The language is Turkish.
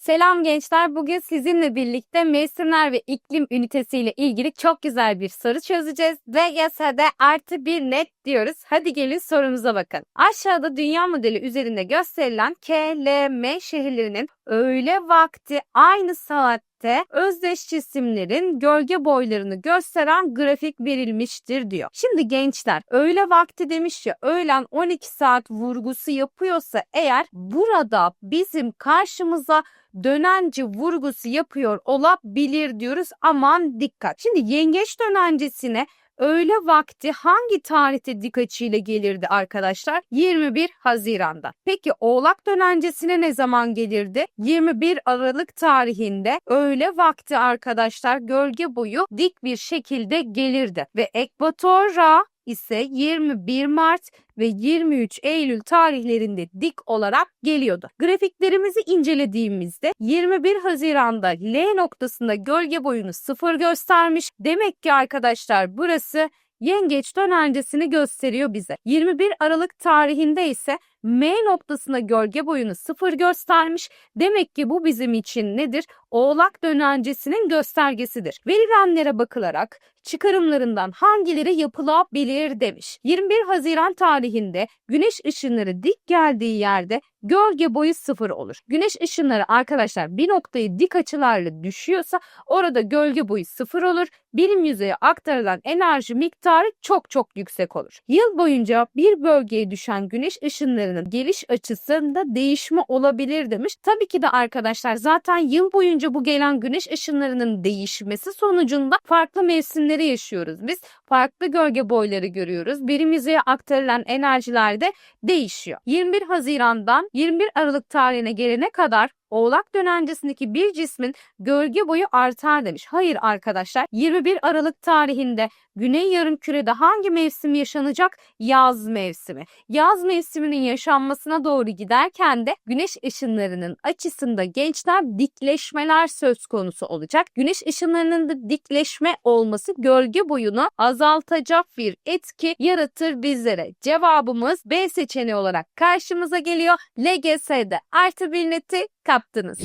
Selam gençler. Bugün sizinle birlikte mevsimler ve iklim ünitesiyle ilgili çok güzel bir soru çözeceğiz. VGS'de artı bir net diyoruz. Hadi gelin sorumuza bakın. Aşağıda dünya modeli üzerinde gösterilen K, L, M şehirlerinin öğle vakti aynı saatte özdeş cisimlerin gölge boylarını gösteren grafik verilmiştir diyor. Şimdi gençler öğle vakti demiş ya öğlen 12 saat vurgusu yapıyorsa eğer burada bizim karşımıza dönenci vurgusu yapıyor olabilir diyoruz. Aman dikkat. Şimdi yengeç dönencesine öğle vakti hangi tarihte dik açıyla gelirdi arkadaşlar? 21 Haziran'da. Peki Oğlak dönencesine ne zaman gelirdi? 21 Aralık tarihinde öğle vakti arkadaşlar gölge boyu dik bir şekilde gelirdi. Ve Ekvatora ise 21 Mart ve 23 Eylül tarihlerinde dik olarak geliyordu. Grafiklerimizi incelediğimizde 21 Haziran'da L noktasında gölge boyunu 0 göstermiş. Demek ki arkadaşlar burası yengeç dönencesini gösteriyor bize. 21 Aralık tarihinde ise M noktasında gölge boyunu 0 göstermiş. Demek ki bu bizim için nedir? Oğlak dönencesinin göstergesidir. Verilenlere bakılarak çıkarımlarından hangileri yapılabilir demiş. 21 Haziran tarihinde güneş ışınları dik geldiği yerde gölge boyu sıfır olur. Güneş ışınları arkadaşlar bir noktayı dik açılarla düşüyorsa orada gölge boyu sıfır olur. Birim yüzeye aktarılan enerji miktarı çok çok yüksek olur. Yıl boyunca bir bölgeye düşen güneş ışınlarının geliş açısında değişme olabilir demiş. Tabii ki de arkadaşlar zaten yıl boyunca bu gelen güneş ışınlarının değişmesi sonucunda farklı mevsimleri yaşıyoruz. Biz farklı gölge boyları görüyoruz. Birim yüzeye aktarılan enerjiler de değişiyor. 21 Haziran'dan 21 Aralık tarihine gelene kadar Oğlak dönencesindeki bir cismin gölge boyu artar demiş. Hayır arkadaşlar 21 Aralık tarihinde Güney Yarımküre'de hangi mevsim yaşanacak? Yaz mevsimi. Yaz mevsiminin yaşanmasına doğru giderken de güneş ışınlarının açısında gençler dikleşmeler söz konusu olacak. Güneş ışınlarının da dikleşme olması gölge boyunu azaltacak bir etki yaratır bizlere. Cevabımız B seçeneği olarak karşımıza geliyor. LGS'de artı bir neti kaptınız.